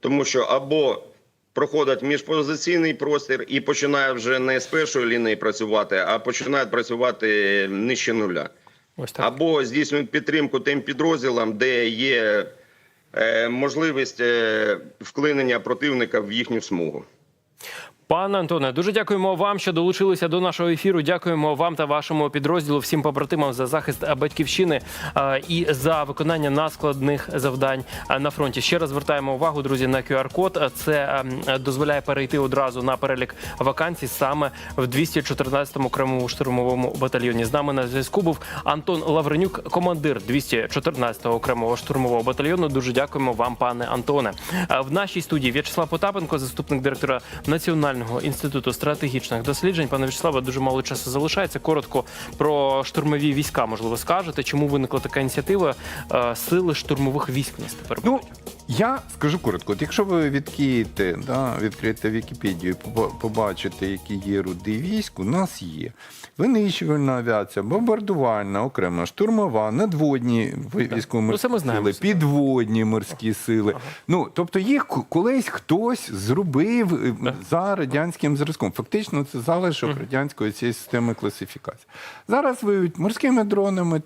тому що або проходить міжпозиційний простір і починає вже не з першої лінії працювати, а починає працювати нижче нуля. Ось так. Або здійснюють підтримку тим підрозділам, де є е, можливість е, вклинення противника в їхню смугу. Пане Антоне, дуже дякуємо вам, що долучилися до нашого ефіру. Дякуємо вам та вашому підрозділу, всім побратимам за захист батьківщини і за виконання наскладних завдань на фронті. Ще раз звертаємо увагу, друзі, на QR-код. Це дозволяє перейти одразу на перелік вакансій саме в 214-му окремому штурмовому батальйоні. З нами на зв'язку був Антон Лавренюк, командир 214-го окремого штурмового батальйону. Дуже дякуємо вам, пане Антоне. В нашій студії В'ячеслав Потапенко, заступник директора Національного інституту стратегічних досліджень. Пане В'ячеславе, дуже мало часу залишається. Коротко про штурмові війська, можливо, скажете. Чому виникла така ініціатива е, сили штурмових військ? Нас тепер Ну? Я скажу коротко, от якщо ви відкриєте, да, відкриєте Вікіпедію, і побачите, які є роди військ, у нас є винищувальна авіація, бомбардувальна, окрема, штурмова, надводні Ну, військово-морські знаємо сили, підводні морські сили. Ну, тобто їх колись хтось зробив е, за радянським зразком. Фактично, це залишок радянської цієї системи класифікації. Зараз воюють морськими дронами,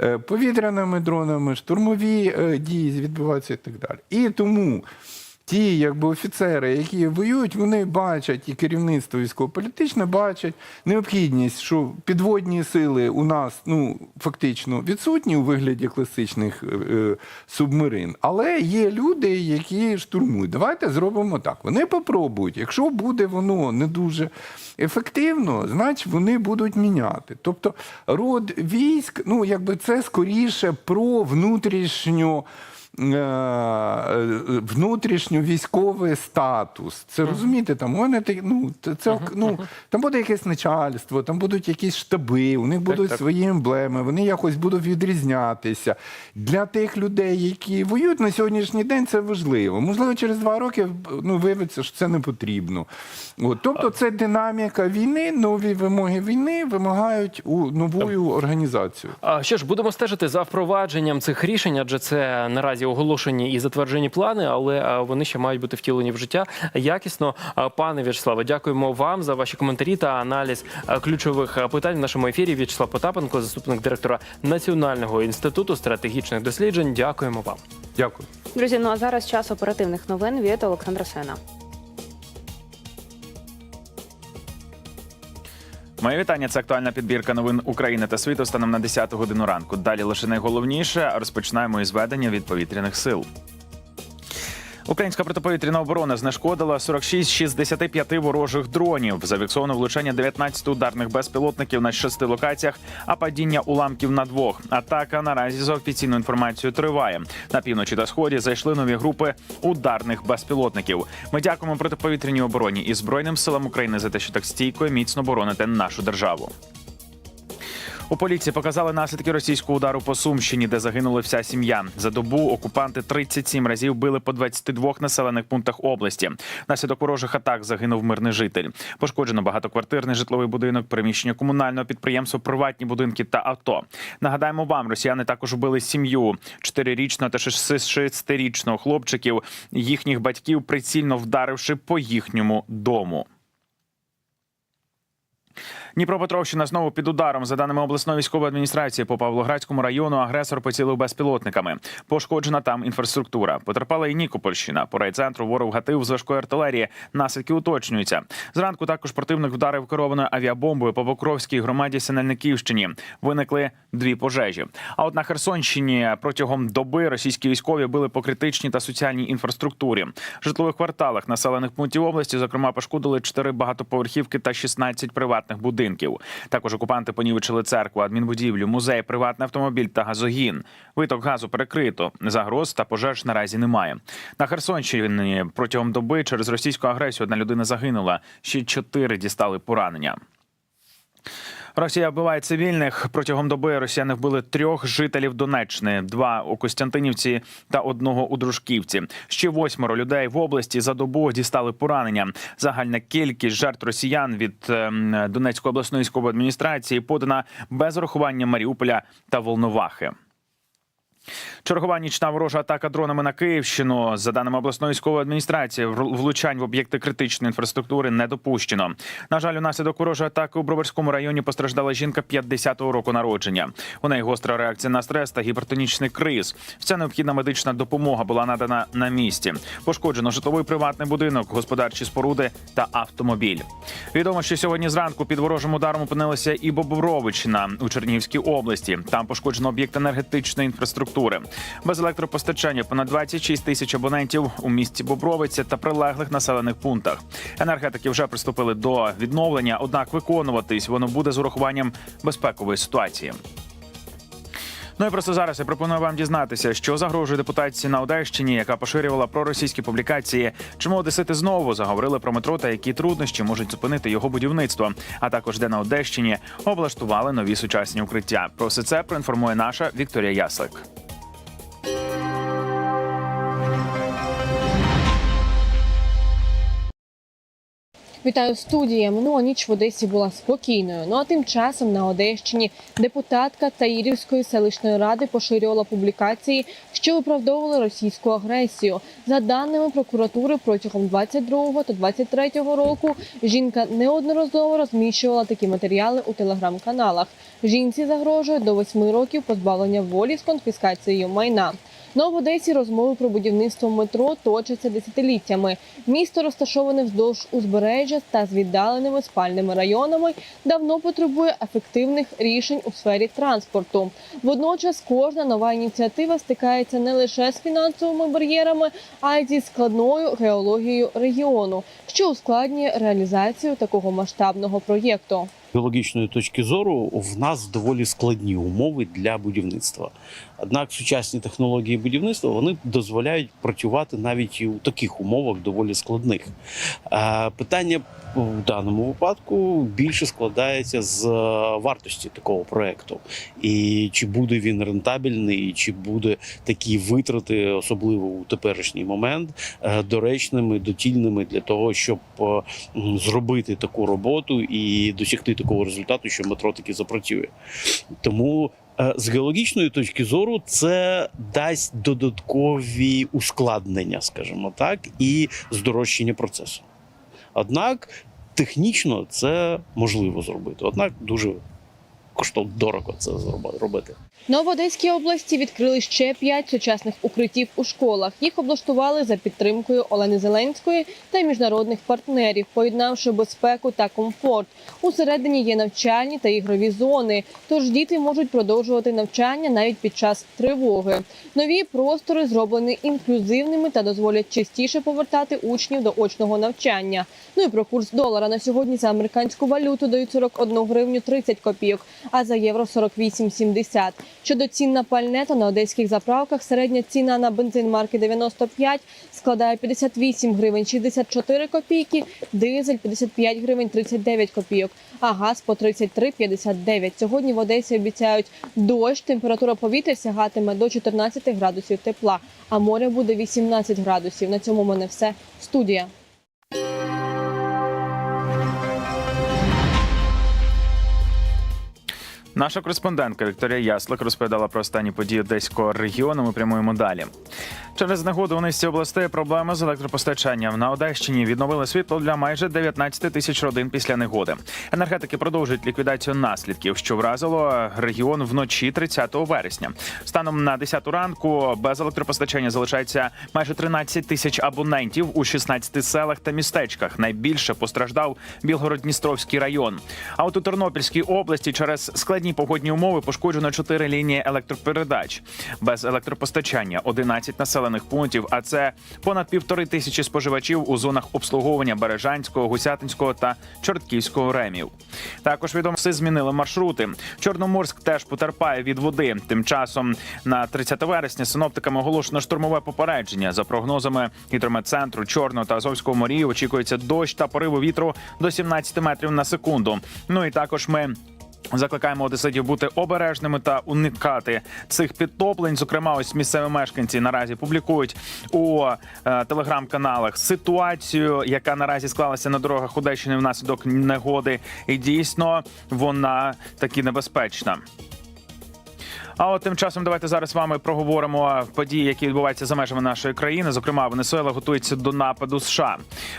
е, повітряними дронами, штурмові е, дії відбуваються і так далі. І тому. Ті, якби офіцери, які воюють, вони бачать, і керівництво військово-політичне бачать необхідність, що підводні сили у нас ну фактично відсутні у вигляді класичних е, е, субмарин, але є люди, які штурмують. Давайте зробимо так. Вони попробують. Якщо буде воно не дуже ефективно, значить вони будуть міняти. Тобто род військ, ну якби це скоріше про внутрішню внутрішньовійськовий статус. Це розумієте, там у мене так, ну, це, ну, там буде якесь начальство, там будуть якісь штаби, у них будуть так. свої емблеми, вони якось будуть відрізнятися. Для тих людей, які воюють на сьогоднішній день, це важливо. Можливо, через два роки ну, виявиться, що це не потрібно. От, тобто, це динаміка війни, нові вимоги війни вимагають у нову організацію. А що ж, будемо стежити за впровадженням цих рішень, адже це наразі оголошені і затверджені плани, але вони ще мають бути втілені в життя якісно. Пане В'ячеславе, дякуємо вам за ваші коментарі та аналіз ключових питань в нашому ефірі. В'ячеслав Потапенко, заступник директора Національного інституту стратегічних досліджень. Дякуємо вам. Дякую. Друзі, ну а зараз час оперативних новин від Олександра Сена. Моє вітання. Це актуальна підбірка новин України та світу станом на 10 годину ранку. Далі лише найголовніше. Розпочинаємо із ведення від повітряних сил. Українська протиповітряна оборона знешкодила 46 з 65 ворожих дронів. Зафіксовано влучання 19 ударних безпілотників на шести локаціях, а падіння уламків на двох. Атака наразі за офіційною інформацією триває. На півночі та сході зайшли нові групи ударних безпілотників. Ми дякуємо протиповітряній обороні і збройним силам України за те, що так стійко і міцно бороните нашу державу. У поліції показали наслідки російського удару по Сумщині, де загинула вся сім'я. За добу окупанти 37 разів били по 22 населених пунктах області. Наслідок ворожих атак загинув мирний житель. Пошкоджено багатоквартирний житловий будинок, приміщення комунального підприємства, приватні будинки та авто. Нагадаємо вам, росіяни також вбили сім'ю 4-річного та 6-річного хлопчиків, їхніх батьків прицільно вдаривши по їхньому дому. Дніпропетровщина знову під ударом. За даними обласної військової адміністрації, по Павлоградському району агресор поцілив безпілотниками. Пошкоджена там інфраструктура. Потерпала і Нікопольщина. По райцентру ворог гатив з важкої артилерії. Наслідки уточнюються. Зранку також противник вдарив керованою авіабомбою по Покровській громаді Синельниківщині. Виникли дві пожежі. А от на Херсонщині протягом доби російські військові били по критичній та соціальній інфраструктурі. В житлових кварталах населених пунктів області, зокрема, пошкодили 4 багатоповерхівки та 16 приватних будинків. Також окупанти понівечили церкву, адмінбудівлю, музей, приватний автомобіль та газогін. Виток газу перекрито. Загроз та пожеж наразі немає. На Херсонщині протягом доби через російську агресію одна людина загинула. Ще чотири дістали поранення. Росія вбиває цивільних протягом доби. Росіяни вбили трьох жителів Донеччини: два у Костянтинівці та одного у Дружківці. Ще восьмеро людей в області за добу дістали поранення. Загальна кількість жертв росіян від ем, Донецької обласної військової адміністрації подана без урахування Маріуполя та Волновахи. Чергова нічна ворожа атака дронами на Київщину. За даними обласної військової адміністрації, влучань в об'єкти критичної інфраструктури не допущено. На жаль, унаслідок ворожої атаки у Броварському районі постраждала жінка 50-го року народження. У неї гостра реакція на стрес та гіпертонічний криз. Вся необхідна медична допомога була надана на місці. Пошкоджено житловий приватний будинок, господарчі споруди та автомобіль. Відомо, що сьогодні зранку під ворожим ударом опинилася і Бобровичина у Чернігівській області. Там пошкоджено об'єкт енергетичної інфраструктури. Без електропостачання понад 26 тисяч абонентів у місті Бобровиця та прилеглих населених пунктах. Енергетики вже приступили до відновлення, однак виконуватись воно буде з урахуванням безпекової ситуації. Ну і просто зараз я пропоную вам дізнатися, що загрожує депутатці на Одещині, яка поширювала проросійські публікації. Чому одесити знову заговорили про метро та які труднощі можуть зупинити його будівництво? А також де на Одещині облаштували нові сучасні укриття. Про все це проінформує наша Вікторія Яслик. Вітаю студія. Минула ніч в Одесі була спокійною. Ну а тим часом на Одещині депутатка Таїрівської селищної ради поширювала публікації, що виправдовували російську агресію. За даними прокуратури, протягом 22 та 23 року жінка неодноразово розміщувала такі матеріали у телеграм-каналах. Жінці загрожує до 8 років позбавлення волі з конфіскацією майна. А в Одесі розмови про будівництво метро точаться десятиліттями. Місто розташоване вздовж узбережжя та з віддаленими спальними районами, давно потребує ефективних рішень у сфері транспорту. Водночас кожна нова ініціатива стикається не лише з фінансовими бар'єрами, а й зі складною геологією регіону, що ускладнює реалізацію такого масштабного проєкту. геологічної точки зору в нас доволі складні умови для будівництва. Однак сучасні технології будівництва вони дозволяють працювати навіть і у таких умовах доволі складних. Питання в даному випадку більше складається з е, вартості такого проекту, і чи буде він рентабельний, чи буде такі витрати, особливо у теперішній момент, е, доречними, доцільними для того, щоб е, зробити таку роботу і досягти такого результату, що метро таки запрацює. Тому з геологічної точки зору це дасть додаткові ускладнення, скажімо так, і здорожчання процесу. Однак технічно це можливо зробити. Однак дуже коштовно дорого це робити. Ну, а в Одеській області відкрили ще п'ять сучасних укриттів у школах. Їх облаштували за підтримкою Олени Зеленської та міжнародних партнерів, поєднавши безпеку та комфорт. Усередині є навчальні та ігрові зони, тож діти можуть продовжувати навчання навіть під час тривоги. Нові простори зроблені інклюзивними та дозволять частіше повертати учнів до очного навчання. Ну і про курс долара на сьогодні за американську валюту дають 41 гривню 30 копійок, а за євро 48,70. Щодо цін на пальне, то на одеських заправках середня ціна на бензин марки 95 складає 58 гривень 64 копійки, дизель 55 гривень 39 копійок, а газ по 33,59. Сьогодні в Одесі обіцяють дощ, температура повітря сягатиме до 14 градусів тепла, а море буде 18 градусів. На цьому в мене все. Студія. Наша кореспондентка Вікторія Яслик розповідала про останні події одеського регіону. Ми прямуємо далі. Через негоду у низці областей проблеми з електропостачанням на Одещині відновили світло для майже 19 тисяч родин після негоди. Енергетики продовжують ліквідацію наслідків, що вразило регіон вночі 30 вересня. Станом на 10 ранку без електропостачання залишається майже 13 тисяч абонентів у 16 селах та містечках. Найбільше постраждав Білгород-Дністровський район. А от у Тернопільській області через складні погодні умови пошкоджено 4 лінії електропередач. Без електропостачання 11 населених пунктів, а це понад півтори тисячі споживачів у зонах обслуговування Бережанського, Гусятинського та Чортківського ремів. Також відомо все змінили маршрути. Чорноморськ теж потерпає від води. Тим часом на 30 вересня синоптиками оголошено штурмове попередження. За прогнозами гідрометцентру Чорного та Азовського морів очікується дощ та пориви вітру до 17 метрів на секунду. Ну і також ми. Закликаємо одеситів бути обережними та уникати цих підтоплень. Зокрема, ось місцеві мешканці наразі публікують у е, телеграм-каналах ситуацію, яка наразі склалася на дорогах Одещини внаслідок негоди, і дійсно вона таки небезпечна. А от тим часом давайте зараз з вами проговоримо події, які відбуваються за межами нашої країни. Зокрема, Венесуела готується до нападу США.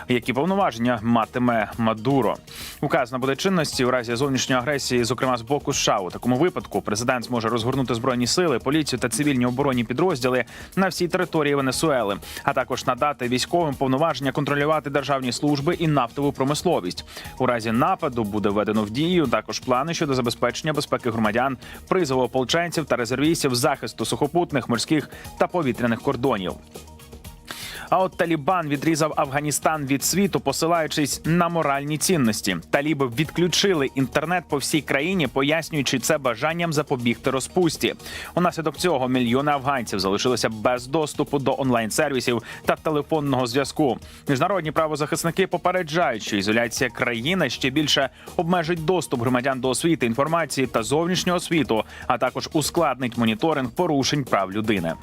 Які повноваження матиме Мадуро? Указ набуде чинності у разі зовнішньої агресії, зокрема з боку США. У такому випадку президент зможе розгорнути збройні сили, поліцію та цивільні оборонні підрозділи на всій території Венесуели, а також надати військовим повноваження контролювати державні служби і нафтову промисловість. У разі нападу буде введено в дію також плани щодо забезпечення безпеки громадян, призову ополченців та резервістів, захисту сухопутних, морських та повітряних кордонів. А от Талібан відрізав Афганістан від світу, посилаючись на моральні цінності. Таліби відключили інтернет по всій країні, пояснюючи це бажанням запобігти розпусті. Унаслідок цього мільйони афганців залишилися без доступу до онлайн-сервісів та телефонного зв'язку. Міжнародні правозахисники попереджають, що ізоляція країни ще більше обмежить доступ громадян до освіти, інформації та зовнішнього світу, а також ускладнить моніторинг порушень прав людини.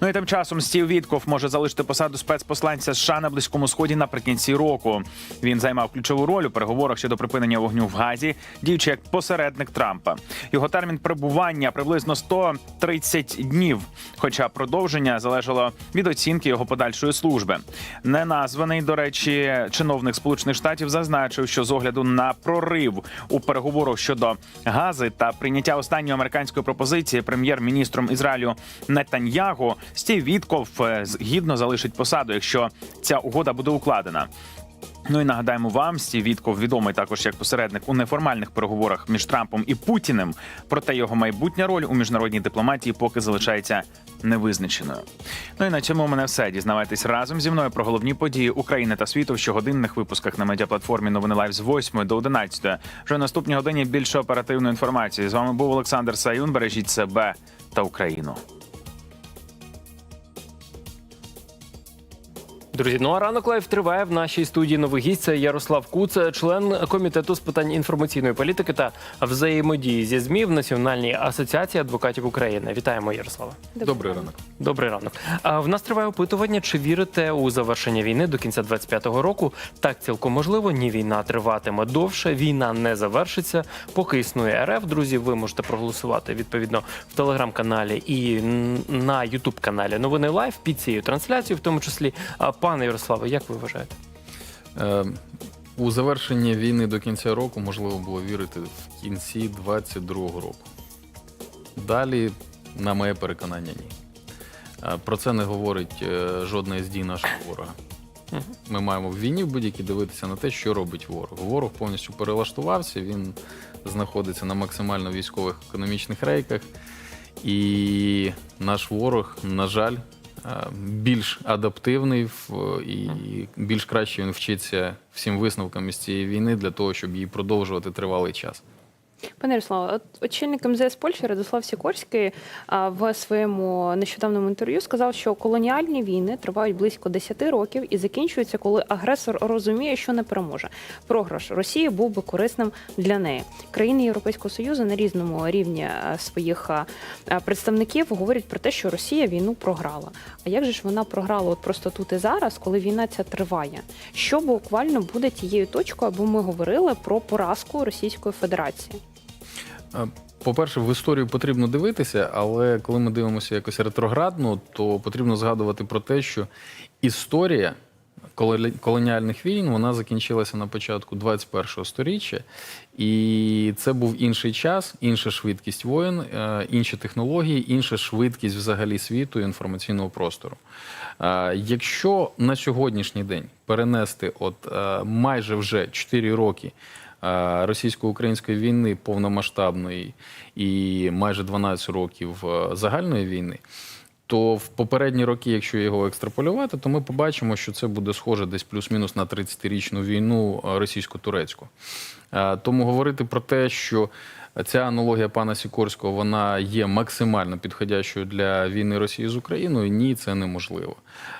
Ну і тим часом Стів Вітков може залишити посаду спецпосланця США на близькому сході наприкінці року. Він займав ключову роль у переговорах щодо припинення вогню в Газі, діючи як посередник Трампа. Його термін перебування приблизно 130 днів. Хоча продовження залежало від оцінки його подальшої служби. Неназваний, до речі, чиновник Сполучених Штатів зазначив, що з огляду на прорив у переговорах щодо гази та прийняття останньої американської пропозиції прем'єр-міністром Ізраїлю Нетаньягу Стів Вітков е, згідно залишить посаду, якщо ця угода буде укладена. Ну і нагадаємо вам, Стів Вітков відомий також як посередник у неформальних переговорах між Трампом і Путіним. Проте його майбутня роль у міжнародній дипломатії поки залишається невизначеною. Ну і на цьому у мене все. Дізнавайтесь разом зі мною про головні події України та світу в щогодинних випусках на медіаплатформі Новини Лайв з 8 до 11. Вже в наступній годині більше оперативної інформації. З вами був Олександр Саюн. Бережіть себе та Україну. Друзі, ну а ранок лайв триває в нашій студії новий гість. Це Ярослав Куц, член комітету з питань інформаційної політики та взаємодії зі ЗМІ в Національній асоціації адвокатів України. Вітаємо, Ярослава. Добрий ранок. Добрий ранок. А в нас триває опитування. Чи вірите у завершення війни до кінця 25-го року? Так цілком можливо. Ні, війна триватиме довше. Війна не завершиться. Поки існує РФ. Друзі, ви можете проголосувати відповідно в телеграм-каналі і на Ютуб каналі Новини Лайв під цією трансляцією, в тому числі. Пане Ярославе, як ви вважаєте? Е, у завершення війни до кінця року можливо було вірити в кінці 22-го року. Далі, на моє переконання, ні. Е, Про це не говорить е, жодна з дій нашого ворога. Ми маємо в війні в будь-якій дивитися на те, що робить ворог. Ворог повністю перелаштувався, він знаходиться на максимально військових економічних рейках. І наш ворог, на жаль, більш адаптивний і більш краще він вчиться всім висновкам із цієї війни для того, щоб її продовжувати тривалий час. Пане Ярославе, очільник МЗС Польщі Радослав Сікорський в своєму нещодавному інтерв'ю сказав, що колоніальні війни тривають близько 10 років і закінчуються, коли агресор розуміє, що не переможе. Програш Росії був би корисним для неї. Країни Європейського союзу на різному рівні своїх представників говорять про те, що Росія війну програла. А як же ж вона програла от просто тут і зараз, коли війна ця триває? Що буквально буде тією точкою, аби ми говорили про поразку Російської Федерації? По-перше, в історію потрібно дивитися, але коли ми дивимося якось ретроградно, то потрібно згадувати про те, що історія колоніальних війн вона закінчилася на початку 21-го сторіччя, і це був інший час, інша швидкість воєн, е, інші технології, інша швидкість взагалі світу і інформаційного простору. Е, Якщо на сьогоднішній день перенести от е, майже вже 4 роки російсько-української війни повномасштабної і майже 12 років е, загальної війни, то в попередні роки, якщо його екстраполювати, то ми побачимо, що це буде схоже десь плюс-мінус на 30-річну війну е, російсько-турецьку. Е, Тому говорити про те, що ця аналогія пана Сікорського вона є максимально підходящою для війни Росії з Україною, ні, це неможливо.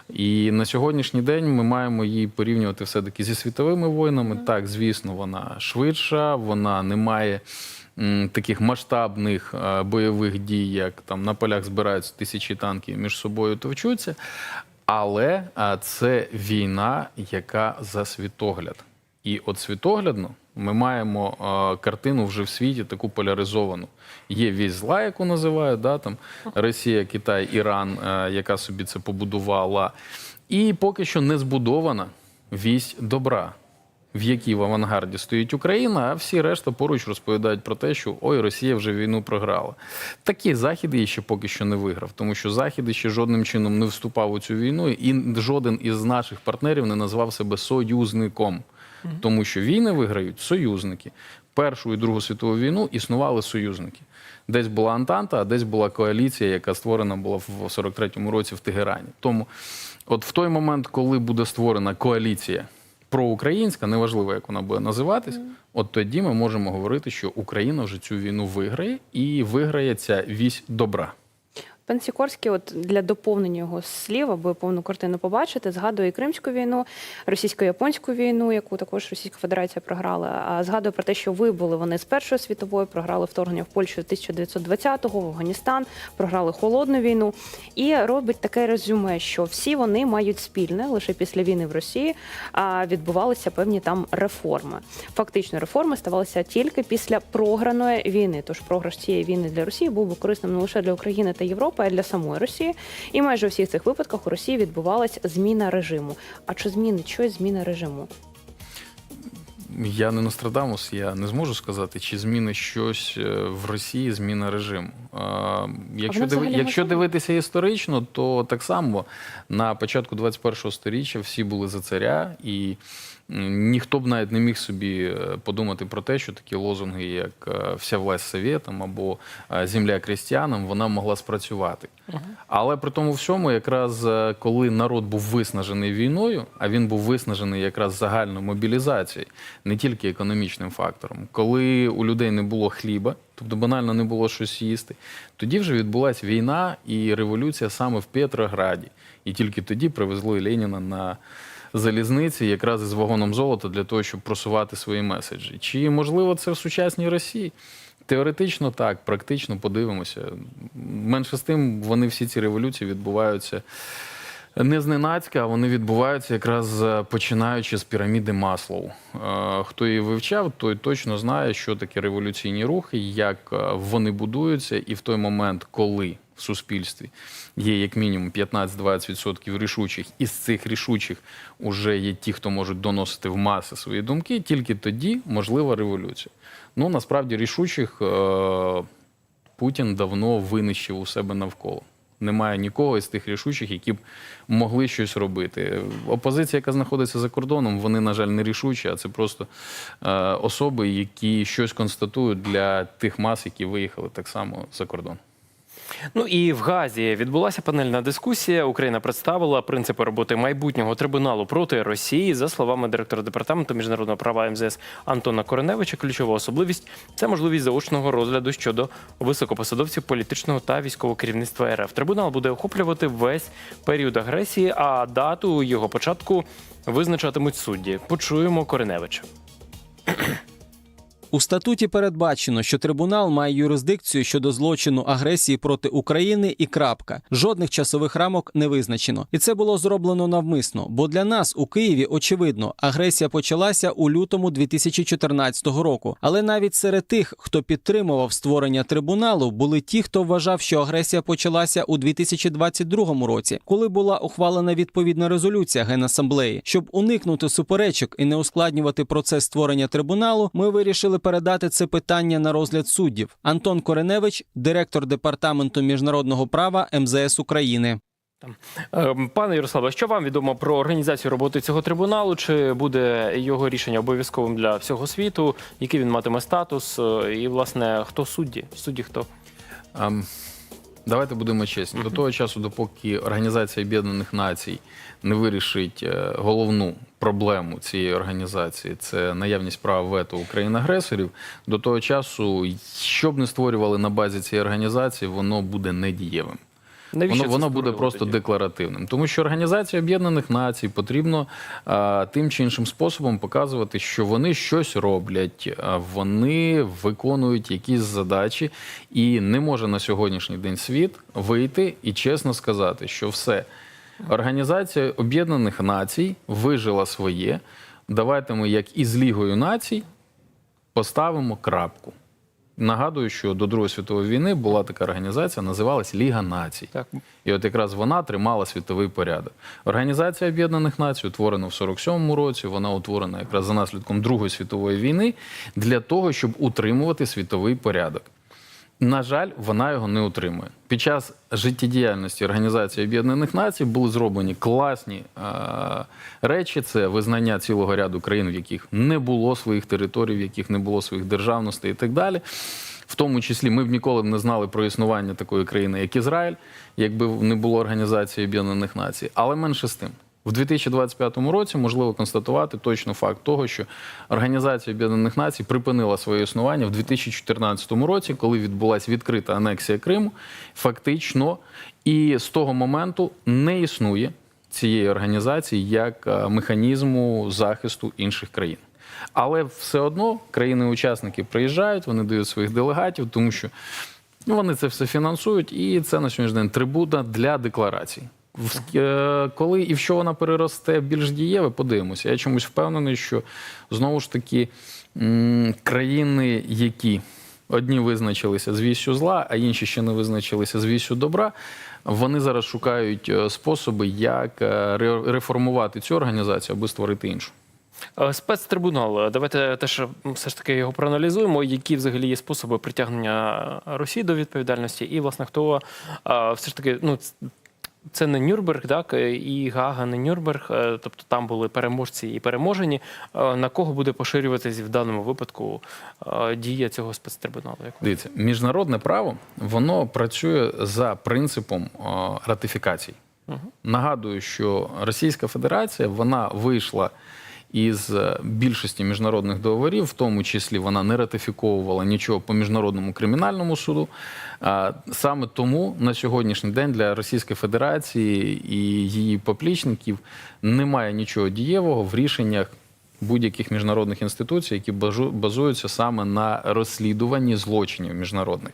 І на сьогоднішній день ми маємо її порівнювати все-таки зі світовими воїнами. Так, звісно, вона швидша, вона не має таких масштабних е, бойових дій, як там на полях збираються тисячі танків між собою товчуться. Але е, це війна, яка за світогляд. І от світоглядно Ми маємо е, картину вже в світі таку поляризовану. Є вісь зла, яку називають, да, там, Росія, Китай, Іран, яка собі це побудувала. І поки що не збудована вісь добра, в якій в авангарді стоїть Україна, а всі решта поруч розповідають про те, що ой, Росія вже війну програла. Такі захід її ще поки що не виграв, тому що захід ще жодним чином не вступав у цю війну, і жоден із наших партнерів не назвав себе союзником, тому що війни виграють союзники. Першу і Другу світову війну існували союзники. Десь була Антанта, а десь була коаліція, яка створена була в 43-му році в Тегерані. Тому, от в той момент, коли буде створена коаліція проукраїнська, неважливо, як вона буде називатись, от тоді ми можемо говорити, що Україна вже цю війну виграє і виграє ця вісь добра. Пан Сікорський, от для доповнення його слів, аби повну картину побачити, згадує Кримську війну, російсько-японську війну, яку також Російська Федерація програла. А згадує про те, що вибули вони з Першої світової, програли вторгнення в Польщу 1920-го, в Афганістан, програли холодну війну. І робить таке резюме, що всі вони мають спільне лише після війни в Росії. А відбувалися певні там реформи. Фактично, реформи ставалися тільки після програної війни. Тож програш цієї війни для Росії був би корисним не лише для України та Європи, а для самої Росії. І майже у всіх цих випадках у Росії відбувалася зміна режиму. А чи змінить щось зміна режиму? Я не Нострадамус, я не зможу сказати, чи зміни щось е, в Росії, зміна режиму. Якщо, взагалі якщо дивитися історично, то так само на початку 21-го сторіччя всі були за царя, і ніхто б навіть не міг собі е, подумати про те, що такі лозунги, як е, вся власть совєтам або земля крістіянам, вона могла спрацювати. Але при тому всьому, якраз коли народ був виснажений війною, а він був виснажений якраз загальною мобілізацією, не тільки економічним фактором, коли у людей не було хліба, тобто банально не було щось їсти, тоді вже відбулася війна і революція саме в Петрограді. І тільки тоді привезли Леніна на залізниці, якраз із вагоном золота для того, щоб просувати свої меседжі. Чи можливо це в сучасній Росії? Теоретично так, практично подивимося. Менше з тим, вони всі ці революції відбуваються не зненацька, вони відбуваються якраз е, починаючи з піраміди Маслоу. Е, Хто її вивчав, той точно знає, що таке революційні рухи, як е, вони будуються, і в той момент, коли в суспільстві є як мінімум 15-20% рішучих, і з цих рішучих вже є ті, хто можуть доносити в маси свої думки, тільки тоді можлива революція. Ну насправді рішучих Путін давно винищив у себе навколо. Немає нікого із тих рішучих, які б могли щось робити. Опозиція, яка знаходиться за кордоном, вони, на жаль, не рішучі, а це просто е, особи, які щось констатують для тих мас, які виїхали так само за кордон. Ну і в Газі відбулася панельна дискусія. Україна представила принципи роботи майбутнього трибуналу проти Росії. За словами директора департаменту міжнародного права МЗС Антона Кореневича, ключова особливість це можливість заочного розгляду щодо високопосадовців політичного та військового керівництва РФ. Трибунал буде охоплювати весь період агресії, а дату його початку визначатимуть судді. Почуємо Кореневича. У статуті передбачено, що трибунал має юрисдикцію щодо злочину агресії проти України і крапка. Жодних часових рамок не визначено. І це було зроблено навмисно. Бо для нас у Києві очевидно, агресія почалася у лютому 2014 року. Але навіть серед тих, хто підтримував створення трибуналу, були ті, хто вважав, що агресія почалася у 2022 році, коли була ухвалена відповідна резолюція Генасамблеї. Щоб уникнути суперечок і не ускладнювати процес створення трибуналу, ми вирішили передати це питання на розгляд суддів. Антон Кореневич, директор департаменту міжнародного права МЗС України. Ем, Пане Ярославе, що вам відомо про організацію роботи цього трибуналу? Чи буде його рішення обов'язковим для всього світу? Який він матиме статус? Е, І, власне, хто судді? Судді хто? Ам, Давайте будемо чесні. До того часу, допоки Організація Об'єднаних Націй не вирішить е, головну проблему цієї організації, це наявність права вето Україн-агресорів. До того часу, що б не створювали на базі цієї організації, воно буде недієвим. Навіщо Воно, воно буде просто тоді? декларативним, тому що Організація Об'єднаних Націй потрібно а, тим чи іншим способом показувати, що вони щось роблять, а, вони виконують якісь задачі, і не може на сьогоднішній день світ вийти і чесно сказати, що все. Організація Об'єднаних Націй вижила своє. Давайте ми, як і з Лігою націй, поставимо крапку. Нагадую, що до Другої світової війни була така організація, називалась Ліга націй. Так. І от якраз вона тримала світовий порядок. Організація Об'єднаних Націй утворена в 47-му році. Вона утворена якраз за наслідком Другої світової війни для того, щоб утримувати світовий порядок. На жаль, вона його не утримує. Під час життєдіяльності Організації Об'єднаних Націй були зроблені класні е- речі. Це визнання цілого ряду країн, в яких не було своїх територій, в яких не було своїх державностей і так далі. В тому числі ми б ніколи не знали про існування такої країни, як Ізраїль, якби не було Організації Об'єднаних Націй. Але менше з тим. В 2025 році можливо констатувати точно факт того, що Організація Об'єднаних Націй припинила своє існування в 2014 році, коли відбулася відкрита анексія Криму. Фактично, і з того моменту не існує цієї організації як е, механізму захисту інших країн. Але все одно країни-учасники приїжджають, вони дають своїх делегатів, тому що ну, вони це все фінансують, і це на сьогоднішній день трибуна для декларацій. Е, Коли і в що вона переросте більш дієве, подивимося. Я чомусь впевнений, що знову ж таки країни, які одні визначилися з вісю зла, а інші ще не визначилися з вісю добра, вони зараз шукають е, способи, як е, реформувати цю організацію, аби створити іншу. Спецтрибунал. Давайте теж все ж таки його проаналізуємо. Які взагалі є способи притягнення Росії до відповідальності, і власне хто все ж таки ну. Це не Нюрнберг, так і Гага не Нюрнберг, е, тобто там були переможці і переможені. Е, На кого буде поширюватись в даному випадку е, дія цього спецтрибуналу? Як Дивіться, міжнародне право воно працює за принципом ратифікацій. Угу. Нагадую, що Російська Федерація вона вийшла із е, більшості міжнародних договорів, в тому числі вона не ратифіковувала нічого по міжнародному кримінальному суду. Саме тому на сьогоднішній день для Російської Федерації і її поплічників немає нічого дієвого в рішеннях будь-яких міжнародних інституцій, які базуються саме на розслідуванні злочинів міжнародних.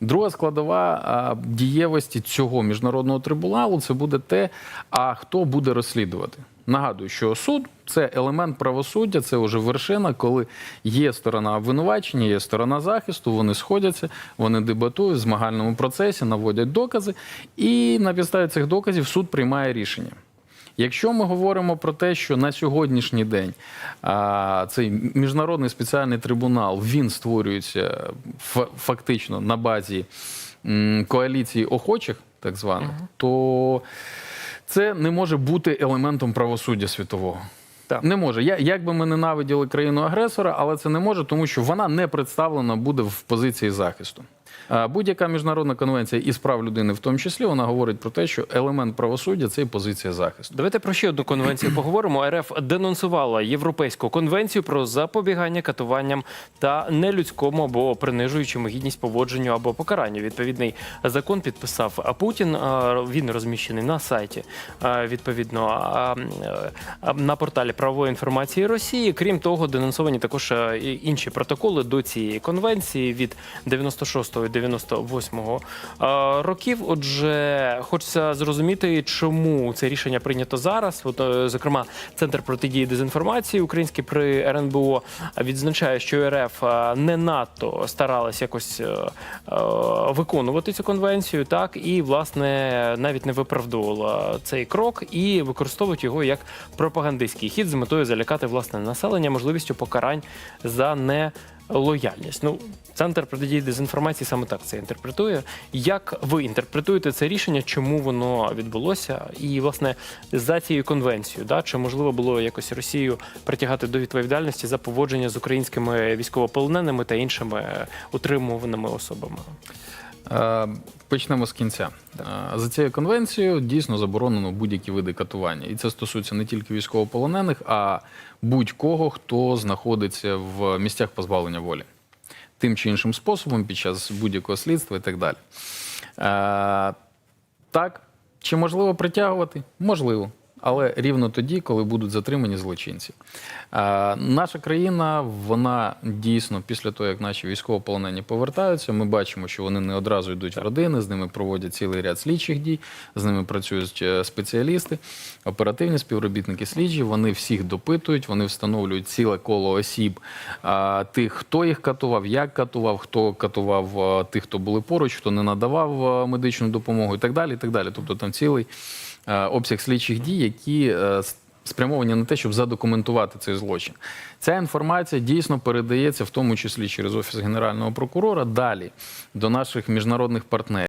Друга складова дієвості цього міжнародного трибуналу це буде те, а хто буде розслідувати. Нагадую, що суд це елемент правосуддя, це вже вершина, коли є сторона обвинувачення, є сторона захисту, вони сходяться, вони дебатують в змагальному процесі, наводять докази, і на підставі цих доказів суд приймає рішення. Якщо ми говоримо про те, що на сьогоднішній день а, цей міжнародний спеціальний трибунал він створюється фа- фактично на базі м, коаліції охочих, так званих, то це не може бути елементом правосуддя світового. Так. Не може. Я, як би ми ненавиділи країну агресора, але це не може, тому що вона не представлена буде в позиції захисту. Будь-яка міжнародна конвенція із прав людини, в тому числі, вона говорить про те, що елемент правосуддя це і позиція захисту. Давайте про ще одну конвенцію поговоримо. РФ денонсувала Європейську конвенцію про запобігання катуванням та нелюдському або принижуючому гідність поводженню або покаранню. Відповідний закон підписав Путін. Він розміщений на сайті відповідно на порталі правової інформації Росії. Крім того, денонсовані також інші протоколи до цієї конвенції від 96-го і 98-го років. Отже, хочеться зрозуміти, чому це рішення прийнято зараз. От, е, зокрема, центр протидії дезінформації український при РНБО відзначає, що РФ е, не надто старалась якось е, е, виконувати цю конвенцію, так і власне навіть не виправдовувала цей крок і використовують його як пропагандистський хід з метою залякати власне населення можливістю покарань за не. Лояльність. Ну, центр протидії дезінформації саме так це інтерпретує. Як ви інтерпретуєте це рішення? Чому воно відбулося? І власне за цією конвенцією, да, чи можливо було якось Росію притягати до відповідальності за поводження з українськими військовополоненими та іншими е, утримуваними особами? Е, Почнемо з кінця. Е, За цією конвенцією дійсно заборонено будь-які види катування. І це стосується не тільки військовополонених, а будь-кого, хто знаходиться в місцях позбавлення волі. Тим чи іншим способом під час будь-якого слідства і так далі. Е, Так, чи можливо притягувати? Можливо. Але рівно тоді, коли будуть затримані злочинці. А, наша країна, вона дійсно після того, як наші військовополонені повертаються, ми бачимо, що вони не одразу йдуть в родини, з ними проводять цілий ряд слідчих дій, з ними працюють е, спеціалісти, оперативні співробітники слідчі. Вони всіх допитують, вони встановлюють ціле коло осіб а, тих, хто їх катував, як катував, хто катував а, тих, хто були поруч, хто не надавав а, медичну допомогу і так далі. І так далі. Тобто там цілий е, обсяг слідчих дій, які е, спрямовані на те, щоб задокументувати цей злочин. Ця інформація дійсно передається, в тому числі через офіс генерального прокурора, далі до наших міжнародних партнерів.